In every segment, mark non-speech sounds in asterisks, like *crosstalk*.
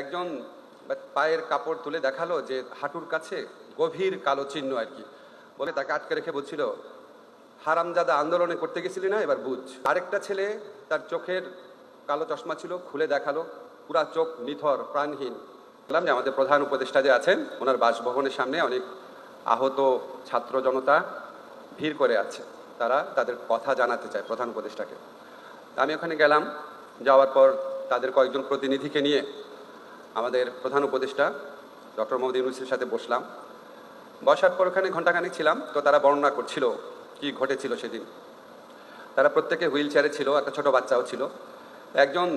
একজন পায়ের কাপড় তুলে দেখাল যে হাঁটুর কাছে গভীর কালো চিহ্ন আর কি। বলে তাকে আটকে রেখে বলছিল, হারামজাদা আন্দোলনে করতে গেছিলি না এবার বুঝ। আরেকটা ছেলে তার চোখের কালো চশমা ছিল, খুলে দেখাল, পুরা চোখ নিথর, প্রাণহীন। বললাম যে আমাদের প্রধান উপদেষ্টা যে আছেন, ওনার বাসভবনের সামনে অনেক আহত ছাত্র জনতা ভিড় করে আছে। তারা তাদের কথা জানাতে চায় প্রধান উপদেষ্টাকে। আমি ওখানে গেলাম, যাওয়ার পর তাদের কয়েকজন প্রতিনিধিকে নিয়ে আমাদের প্রধান উপদেষ্টা, ডক্টর মোহাম্মদ ইউনুসের সাথে বসলাম। বসার পর ওখানে ঘন্টাখানেক ছিলাম, তো তারা বর্ণনা করছিল কি ঘটেছিল সেদিন। তারা প্রত্যেকে হুইল চেয়ারে ছিল, একটা ছোট বাচ্চাও ছিল। একজন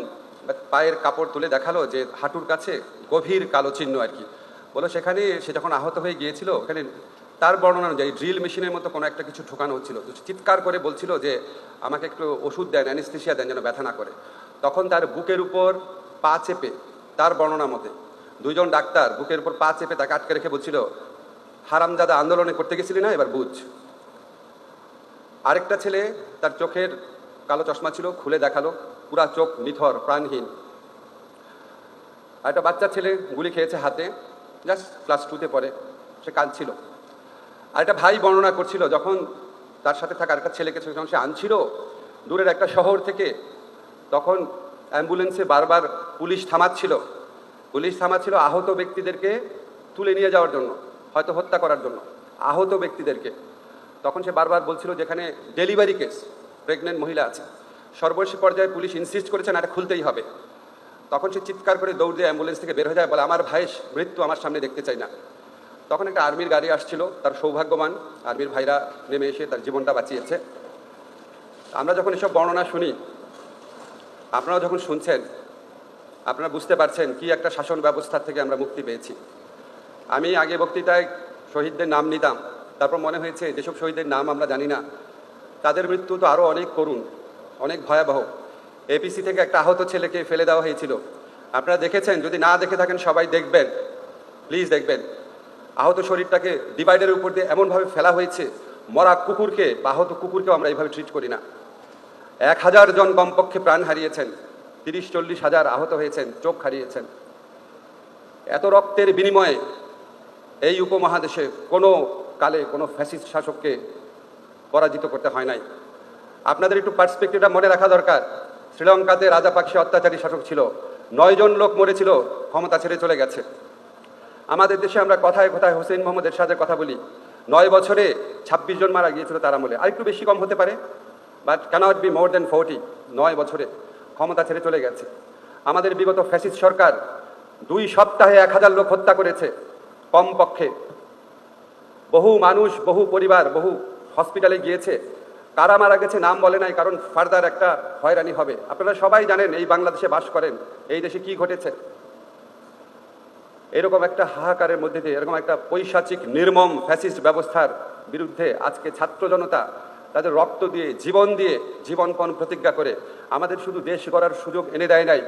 পায়ের কাপড় তুলে দেখাল যে হাঁটুর কাছে গভীর কালো চিহ্ন আর কি। বলো সেখানে সে যখন আহত হয়ে গিয়েছিল, ওখানে তার বর্ণনা অনুযায়ী ড্রিল মেশিনের মতো কোনো একটা কিছু ঢোকানো হচ্ছিল। চিৎকার করে বলছিল যে, আমাকে একটু ওষুধ দেন অ্যানিস্থেশিয়া দেন যেন ব্যথা না করে। তখন তার বুকের উপর পা চেপে তার বর্ণনা মতে, দুইজন ডাক্তার বুকের উপর পা চেপে তাকে আটকে রেখে বলছিল, হারামজাদা আন্দোলনে করতে গেছিলি না এবার বুঝ। আরেকটা ছেলে তার চোখের কালো চশমা ছিল, খুলে দেখাল, পুরা চোখ নিথর, প্রাণহীন। একটা বাচ্চা ছেলে গুলি খেয়েছে হাতে, জাস্ট ক্লাস টুতে পড়ে, সে কাঁদছিল। আর একটা ভাই বর্ণনা করছিল, যখন তার সাথে থাকা আরেকটা ছেলেকে সে আনছিল, দূরের একটা শহর থেকে, তখন অ্যাম্বুলেন্সে বারবার পুলিশ থামাচ্ছিল। পুলিশ থামাচ্ছিল আহত ব্যক্তিদেরকে তুলে নিয়ে যাওয়ার জন্য, হয়তো হত্যা করার জন্য, আহত ব্যক্তিদেরকে। তখন সে বারবার বলছিল যেখানে ডেলিভারি কেস, প্রেগনেন্ট মহিলা আছে। সর্বশেষ পর্যায়ে পুলিশ ইনসিস্ট করেছে, না, এটা খুলতেই হবে। তখন সে চিৎকার করে দৌড় দিয়ে অ্যাম্বুলেন্স থেকে বের হয়ে যায়, বলে, আমার ভাইয়ের মৃত্যু আমার সামনে দেখতে চাই না। তখন একটা আর্মির গাড়ি আসছিল, তার সৌভাগ্যবান আর্মির ভাইরা নেমে এসে তার জীবনটা বাঁচিয়েছে। আমরা যখন এসব বর্ণনা শুনি আপনারা যখন শুনছেন, আপনারা বুঝতে পারছেন কি একটা শাসন ব্যবস্থার থেকে আমরা মুক্তি পেয়েছি। আমি আগে বক্তৃতায় শহীদদের নাম নিতাম, তারপর মনে হয়েছে যেসব শহীদের নাম আমরা জানি না, তাদের মৃত্যু তো আরও অনেক করুণ, অনেক ভয়াবহ। এপিসি থেকে একটা আহত ছেলেকে ফেলে দেওয়া হয়েছিল। আপনারা দেখেছেন, যদি না দেখে থাকেন, সবাই দেখবেন প্লিজ দেখবেন। আহত শরীরটাকে ডিভাইডারের উপর দিয়ে এমনভাবে ফেলা হয়েছে, মরা কুকুরকে, বা আহত কুকুরকেও আমরা এইভাবে ট্রিট করি না। এক হাজার জন কমপক্ষে প্রাণ হারিয়েছেন, তিরিশ চল্লিশ হাজার আহত হয়েছেন, চোখ হারিয়েছেন। এত রক্তের বিনিময়ে এই উপমহাদেশে কোনো কালে কোনো ফ্যাসিস্ট শাসককে পরাজিত করতে হয় নাই। আপনাদের একটু পার্সপেক্টিভটা মনে রাখা দরকার। শ্রীলঙ্কাতে রাজাপাকসে অত্যাচারী শাসক ছিল, নয়জন লোক মরেছিল, ক্ষমতা ছেড়ে চলে গেছে। আমাদের দেশে আমরা কথায় কথায় হোসেন মোহাম্মদ সাথে কথা বলি, নয় বছরে ছাব্বিশ জন মারা গিয়েছিল তার আমলে। আর একটু বেশি কম হতে পারে? But cannot be more than forty নয় বছরে। ক্ষমতা ছেড়ে চলে গেছে। আমাদের বিগত ফ্যাসিস্ট সরকার দুই সপ্তাহে এক হাজার লোক হত্যা করেছে, কমপক্ষে। বহু মানুষ, বহু পরিবার, বহু হসপিটালে গিয়েছে। কারা মারা গেছে নাম বলে নাই, কারণ ফার্দার একটা হয়রানি হবে। আপনারা সবাই জানেন, এই বাংলাদেশে বাস করেন, এই দেশে কি ঘটেছে? এরকম একটা হাহাকারের মধ্যে দিয়ে, এরকম একটা পৈশাচিক, নির্মম ফ্যাসিস্ট ব্যবস্থার বিরুদ্ধে আজকে ছাত্র জনতা তাদের রক্ত দিয়ে, জীবন দিয়ে জীবনপণ প্রতিজ্ঞা করে আমাদের শুধু দেশ গড়ার সুযোগ এনে দেয় নাই।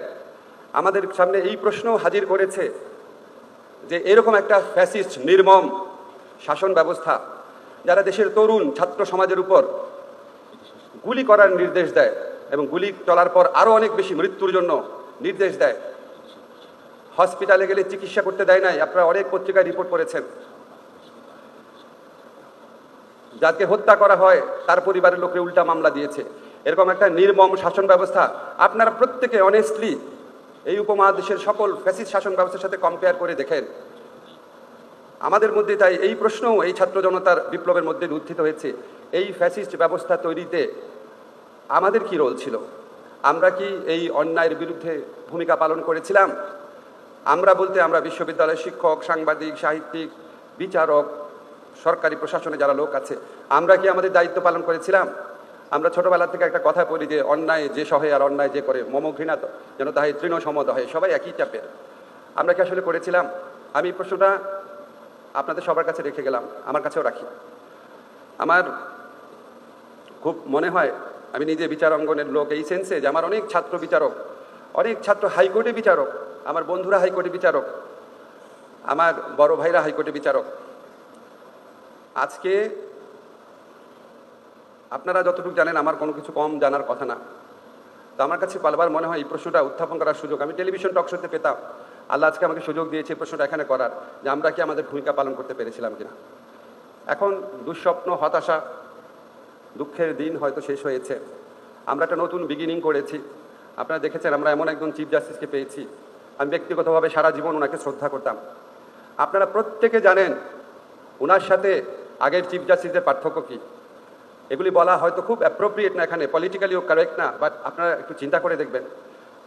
আমাদের সামনে এই প্রশ্নও হাজির করেছে যে এরকম একটা ফ্যাসিস্ট, নির্মম শাসন ব্যবস্থা যারা দেশের তরুণ ছাত্র সমাজের উপর গুলি করার নির্দেশ দেয় এবং গুলি চলার পর আরও অনেক বেশি মৃত্যুর জন্য নির্দেশ দেয়। হসপিটালে গেলে চিকিৎসা করতে দেয় নাই। আপনারা অনেক পত্রিকায় রিপোর্ট করেছেন। যাকে হত্যা করা হয়, তার পরিবারের লোকে উল্টা মামলা দিয়েছে। এরকম একটা নির্মম শাসন ব্যবস্থা আপনারা প্রত্যেকে অনেস্টলি এই উপমহাদেশের সকল ফ্যাসিস্ট শাসন ব্যবস্থার সাথে কম্পেয়ার করে দেখেন। আমাদের মধ্যে তাই এই প্রশ্নও এই ছাত্র জনতার বিপ্লবের মধ্যে উত্থিত হয়েছে। এই ফ্যাসিস্ট ব্যবস্থা তৈরিতে আমাদের কি রোল ছিল? আমরা কি এই অন্যায়ের বিরুদ্ধে ভূমিকা পালন করেছিলাম? আমরা বলতে আমরা বিশ্ববিদ্যালয়ের শিক্ষক, সাংবাদিক, সাহিত্যিক, বিচারক সরকারি প্রশাসনে যারা লোক আছে, আমরা কি আমাদের দায়িত্ব পালন করেছিলাম? আমরা ছোটবেলা থেকে একটা কথা বলি যে, অন্যায় যে সহে আর অন্যায় যে করে, মম ঘৃণা যেন তাহাই তৃণ সমদ হয়, সবাই একই চাপের। আমরা কি আসলে করেছিলাম? আমি প্রশ্নটা আপনাদের সবার কাছে রেখে গেলাম, আমার কাছেও রাখি। আমার খুব মনে হয়, আমি নিজে বিচার অঙ্গনের লোক এই সেন্সে যে, আমার অনেক ছাত্র বিচারক, অনেক ছাত্র হাইকোর্টে বিচারক, আমার বন্ধুরা হাইকোর্টে বিচারক, আমার বড় ভাইরা হাইকোর্টে বিচারক আজকে আপনারা যতটুকু জানেন, আমার কোনো কিছু কম জানার কথা না। তো আমার কাছে বারবার মনে হয়, এই প্রশ্নটা উত্থাপন করার সুযোগ। আমি টেলিভিশন টক শোতে পেতাম। আল্লাহ আজকে আমাকে সুযোগ দিয়েছে এই প্রশ্নটা এখানে করার, যে আমরা কি আমাদের ভূমিকা পালন করতে পেরেছিলাম কিনা। এখন দুঃস্বপ্ন, হতাশা, দুঃখের দিন হয়তো শেষ হয়েছে। আমরা একটা নতুন বিগিনিং করেছি। আপনারা দেখেছেন, আমরা এমন একজন চিফ জাস্টিসকে পেয়েছি। আমি ব্যক্তিগতভাবে সারা জীবন ওনাকে শ্রদ্ধা করতাম। আপনারা প্রত্যেকে জানেন, ওনার সাথে আগের চিফ জাস্টিসের পার্থক্য কী? এগুলি বলা হয়তো খুব অ্যাপ্রোপ্রিয়েট না এখানে পলিটিক্যালিও কারেক্ট না বাট আপনারা একটু চিন্তা করে দেখবেন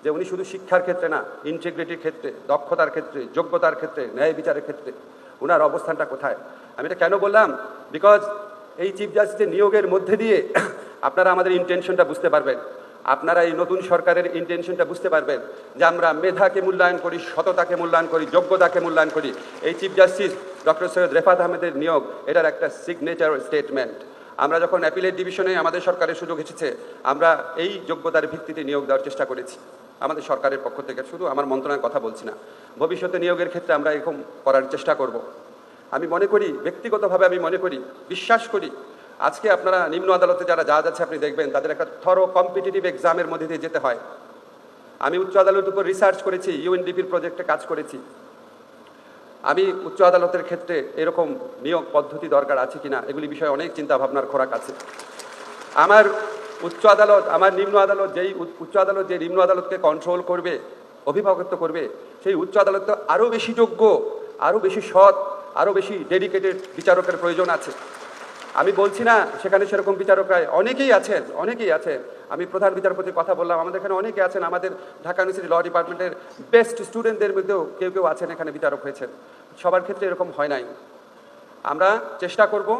যে উনি শুধু শিক্ষার ক্ষেত্রে না ইন্টিগ্রিটির ক্ষেত্রে, দক্ষতার ক্ষেত্রে, যোগ্যতার ক্ষেত্রে, ন্যায় বিচারের ক্ষেত্রে ওনার অবস্থানটা কোথায়? আমি এটা কেন বললাম? বিকজ এই চিফ জাস্টিসের নিয়োগের মধ্যে দিয়ে *coughs* আপনারা আমাদের ইন্টেনশনটা বুঝতে পারবেন। আপনারা এই নতুন সরকারের ইন্টেনশনটা বুঝতে পারবেন যে আমরা মেধাকে মূল্যায়ন করি, সততাকে মূল্যায়ন করি, যোগ্যতাকে মূল্যায়ন করি। এই chief justice doctor Syed Refaat আহমেদের নিয়োগ, এটার একটা সিগনেচার স্টেটমেন্ট আমরা যখন অ্যাপিলেট ডিভিশনে আমাদের সরকারের সুযোগ এসেছে, আমরা এই যোগ্যতার ভিত্তিতে নিয়োগ দেওয়ার চেষ্টা করেছি। আমাদের সরকারের পক্ষ থেকে শুধু আমার মন্ত্রণালয়ের কথা বলছি না, ভবিষ্যতে নিয়োগের ক্ষেত্রে আমরা এরকম করার চেষ্টা করব। আমি মনে করি, ব্যক্তিগতভাবে আমি মনে করি, বিশ্বাস করি, আজকে আপনারা নিম্ন আদালতে যারা যা যাচ্ছে আপনি দেখবেন, তাদের একটা থরো কম্পিটিটিভ এক্সামের মধ্যে দিয়ে যেতে হয়। আমি উচ্চ আদালতের উপর রিসার্চ করেছি ইউএনডিপির প্রজেক্টে কাজ করেছি। আমি উচ্চ আদালতের ক্ষেত্রে এরকম নিয়োগ পদ্ধতি দরকার আছে কিনা, এগুলি বিষয়ে অনেক চিন্তা ভাবনার খোরাক আছে। আমার উচ্চ আদালত, আমার নিম্ন আদালত যেই উচ্চ- আদালত যে নিম্ন আদালতকে কন্ট্রোল করবে, অভিভাবকত্ব করবে, সেই উচ্চ আদালত আরও বেশি যোগ্য আরও বেশি সৎ আরও বেশি ডেডিকেটেড বিচারকের প্রয়োজন আছে। আমি বলছি না, সেখানে সেরকম বিচারকরা অনেকেই আছেন অনেকেই আছেন। আমি প্রধান বিচারপতির কথা বললাম, আমাদের এখানে অনেকে আছেন, আমাদের ঢাকা ইউনিভার্সিটি ল ডিপার্টমেন্টের বেস্ট স্টুডেন্টদের মধ্যেও কেউ কেউ আছেন, এখানে বিচারক হয়েছেন। সবার ক্ষেত্রে এরকম হয় নাই। আমরা চেষ্টা করব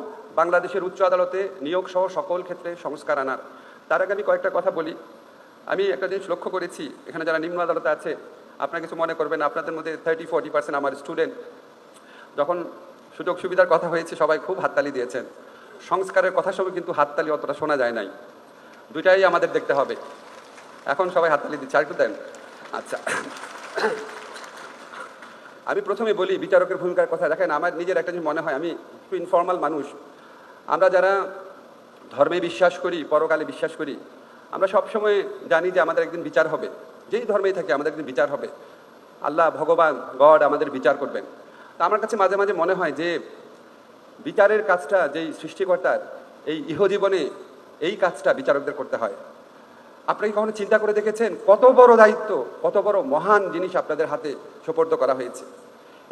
বাংলাদেশের উচ্চ আদালতে নিয়োগ সহ সকল ক্ষেত্রে সংস্কার আনার। তার আগে আমি কয়েকটা কথা বলি। আমি একটা জিনিস লক্ষ্য করেছি, এখানে যারা নিম্ন আদালতে আছে, আপনারা কিছু মনে করবেন আপনাদের মধ্যে থার্টি ফোর্টি পার্সেন্ট আমার স্টুডেন্ট যখন সুযোগ সুবিধার কথা হয়েছে, সবাই খুব হাততালি দিয়েছেন। সংস্কারের কথা সবাই কিন্তু হাততালি অতটা শোনা যায় নাই। দুইটাই আমাদের দেখতে হবে। এখন সবাই হাততালি দিচ্ছে। আর একটু দেন। আচ্ছা। আমি প্রথমে বলি, বিচারকের ভূমিকার কথা। দেখেন, আমার নিজের একটা জিনিস মনে হয়, আমি একটু ইনফর্মাল মানুষ। আমরা যারা ধর্মে বিশ্বাস করি, পরকালে বিশ্বাস করি, আমরা সবসময় জানি যে আমাদের একদিন বিচার হবে। যেই ধর্মেই থাকে, আমাদের একদিন বিচার হবে। আল্লাহ, ভগবান, গড আমাদের বিচার করবেন। তা আমার কাছে মাঝে মাঝে মনে হয় যে বিচারের কাজটা যেই সৃষ্টিকর্তার, এই ইহজীবনে এই কাজটা বিচারকদের করতে হয়। আপনি কখনো চিন্তা করে দেখেছেন কত বড় দায়িত্ব, কত বড় মহান জিনিস আপনাদের হাতে সোপর্দ করা হয়েছে?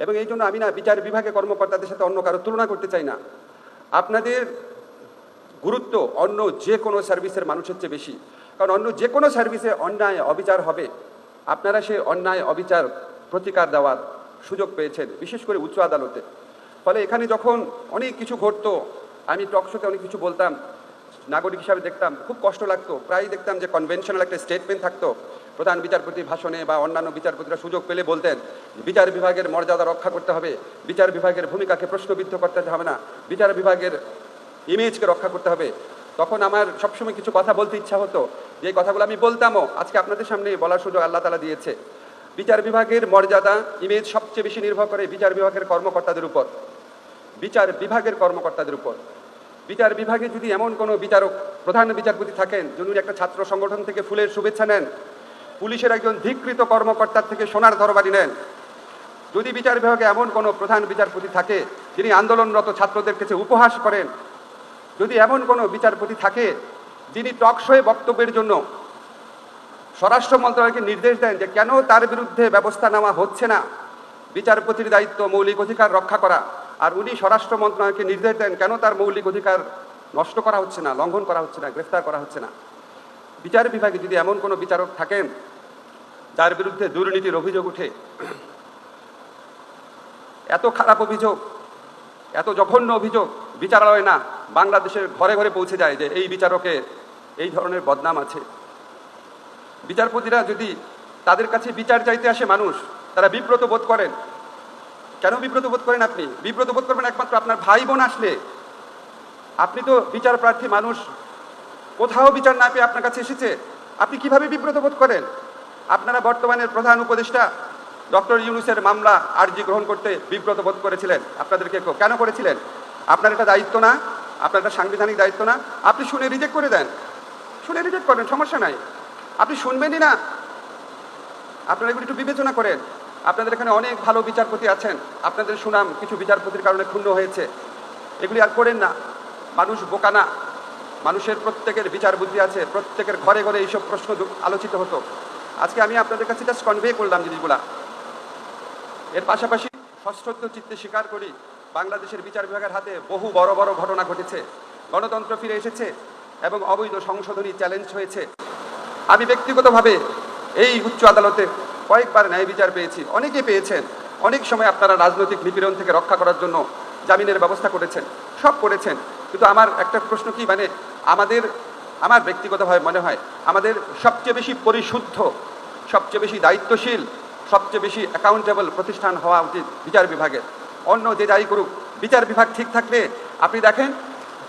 এবং এই জন্য আমি না বিচার বিভাগে কর্মকর্তাদের সাথে অন্য কারও তুলনা করতে চাই না। আপনাদের গুরুত্ব অন্য যে কোনো সার্ভিসের মানুষের চেয়ে বেশি। কারণ অন্য যে কোনো সার্ভিসে অন্যায় অবিচার হবে। আপনারা সে অন্যায় অবিচার প্রতিকার দেওয়ার সুযোগ পেয়েছেন, বিশেষ করে উচ্চ আদালতে। ফলে এখানে যখন অনেক কিছু ঘটতো, আমি টকশোতে অনেক কিছু বলতাম, নাগরিক হিসাবে দেখতাম, খুব কষ্ট লাগতো। প্রায় দেখতাম যে কনভেনশনাল একটা স্টেটমেন্ট থাকতো, প্রধান বিচারপতি ভাষণে বা অন্যান্য বিচারপতিরা সুযোগ পেলে বলতেন, বিচার বিভাগের মর্যাদা রক্ষা করতে হবে, বিচার বিভাগের ভূমিকাকে প্রশ্নবিদ্ধ করতে হবে না, বিচার বিভাগের ইমেজকে রক্ষা করতে হবে। তখন আমার সবসময় কিছু কথা বলতে ইচ্ছা হতো, যে কথাগুলো আমি বলতামও, আজকে আপনাদের সামনে বলার সুযোগ আল্লাহ তালা দিয়েছে। বিচার বিভাগের মর্যাদা ইমেজ সবচেয়ে বেশি নির্ভর করে বিচার বিভাগের কর্মকর্তাদের উপর। বিচার বিভাগের কর্মকর্তাদের উপর। বিচার বিভাগে যদি এমন কোনো বিচারক, প্রধান বিচারপতি থাকেন, যিনি একটা ছাত্র সংগঠন থেকে ফুলের শুভেচ্ছা নেন, পুলিশের একজন ধিকৃত কর্মকর্তার থেকে সোনার তরবারি নেন, যদি বিচার বিভাগে এমন কোনো প্রধান বিচারপতি থাকে, যিনি আন্দোলনরত ছাত্রদের কাছে উপহাস করেন, যদি এমন কোনো বিচারপতি থাকে, যিনি টকশোয়ে বক্তব্যের জন্য স্বরাষ্ট্র মন্ত্রণালয়কে নির্দেশ দেন যে কেন তার বিরুদ্ধে ব্যবস্থা নেওয়া হচ্ছে না বিচারপতির দায়িত্ব, মৌলিক অধিকার রক্ষা করা। আর উনি স্বরাষ্ট্র মন্ত্রণালয়কে নির্দেশ দেন, কেন তার মৌলিক অধিকার নষ্ট করা হচ্ছে না, লঙ্ঘন করা হচ্ছে না, গ্রেফতার করা হচ্ছে না? বিচার বিভাগে যদি এমন কোনো বিচারক থাকেন, যার বিরুদ্ধে দুর্নীতির অভিযোগ উঠে, এত খারাপ অভিযোগ, এত জঘন্য অভিযোগ বিচারালয় না, বাংলাদেশের ঘরে ঘরে পৌঁছে যায় যে এই বিচারকের এই ধরনের বদনাম আছে। বিচারপতিরা যদি তাদের কাছে বিচার চাইতে আসে মানুষ তারা বিব্রত বোধ করেন। কেন বিব্রত বোধ করেন আপনি? বিব্রত বোধ করবেন একমাত্র আপনার ভাই বোন আসলে। আপনি তো বিচার প্রার্থী মানুষ। কোথাও বিচার না পেয়ে আপনার কাছে এসেছে। আপনি কীভাবে বিব্রত বোধ করেন? আপনারা বর্তমানের প্রধান উপদেষ্টা ডক্টর ইউনুসের মামলা আর্জি গ্রহণ করতে বিব্রত বোধ করেছিলেন। আপনাদেরকে কেন করেছিলেন? আপনার এটা দায়িত্ব না? আপনার একটা সাংবিধানিক দায়িত্ব না? আপনি শুনে রিজেক্ট করে দেন। শুনে রিজেক্ট করেন, সমস্যা নাই। আপনি শুনবেনই না। আপনারা এগুলো একটু বিবেচনা করেন। আপনাদের এখানে অনেক ভালো বিচারপতি আছেন। আপনাদের সুনাম কিছু বিচারপতির কারণে ক্ষুণ্ণ হয়েছে। এগুলি আর করেন না। মানুষ বোকা না। মানুষের প্রত্যেকের বিচার বুদ্ধি আছে। প্রত্যেকের ঘরে ঘরে এইসব প্রশ্ন আলোচিত হতো। আজকে আমি আপনাদের কাছে জাস্ট কনভে করলাম জিনিসগুলা। এর পাশাপাশি সশ্রদ্ধ চিত্তে স্বীকার করি, বাংলাদেশের বিচার বিভাগের হাতে বহু বড় বড় ঘটনা ঘটেছে। গণতন্ত্র ফিরে এসেছে এবং অবৈধ সংশোধনী চ্যালেঞ্জ হয়েছে। আমি ব্যক্তিগতভাবে এই উচ্চ আদালতে কয়েকবার ন্যায় বিচার পেয়েছি। অনেকে পেয়েছেন। অনেক সময় আপনারা রাজনৈতিক নিপীড়ন থেকে রক্ষা করার জন্য জামিনের ব্যবস্থা করেছেন, সব করেছেন। কিন্তু আমার একটা প্রশ্ন কি মানে আমাদের, আমার ব্যক্তিগতভাবে মনে হয় আমাদের সবচেয়ে বেশি পরিশুদ্ধ, সবচেয়ে বেশি দায়িত্বশীল, সবচেয়ে বেশি অ্যাকাউন্টেবল প্রতিষ্ঠান হওয়া উচিত বিচার বিভাগের। অন্য যে যাই করুক, বিচার বিভাগ ঠিক থাকলে আপনি দেখেন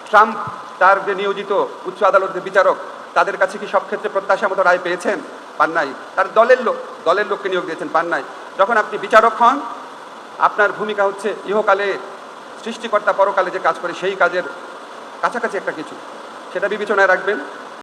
ট্রাম্প, তার যে নিয়োজিত উচ্চ আদালতের বিচারক, তাদের কাছে কি সব ক্ষেত্রে প্রত্যাশা মতো রায় পেয়েছেন? পান নাই তার দলের লোক, দলের লোককে নিয়োগ দিয়েছেন পান নাই যখন আপনি বিচারক হন, আপনার ভূমিকা হচ্ছে ইহকালে সৃষ্টিকর্তা পরকালে যে কাজ করে সেই কাজের কাছাকাছি একটা কিছু। সেটা বিবেচনায় রাখবেন।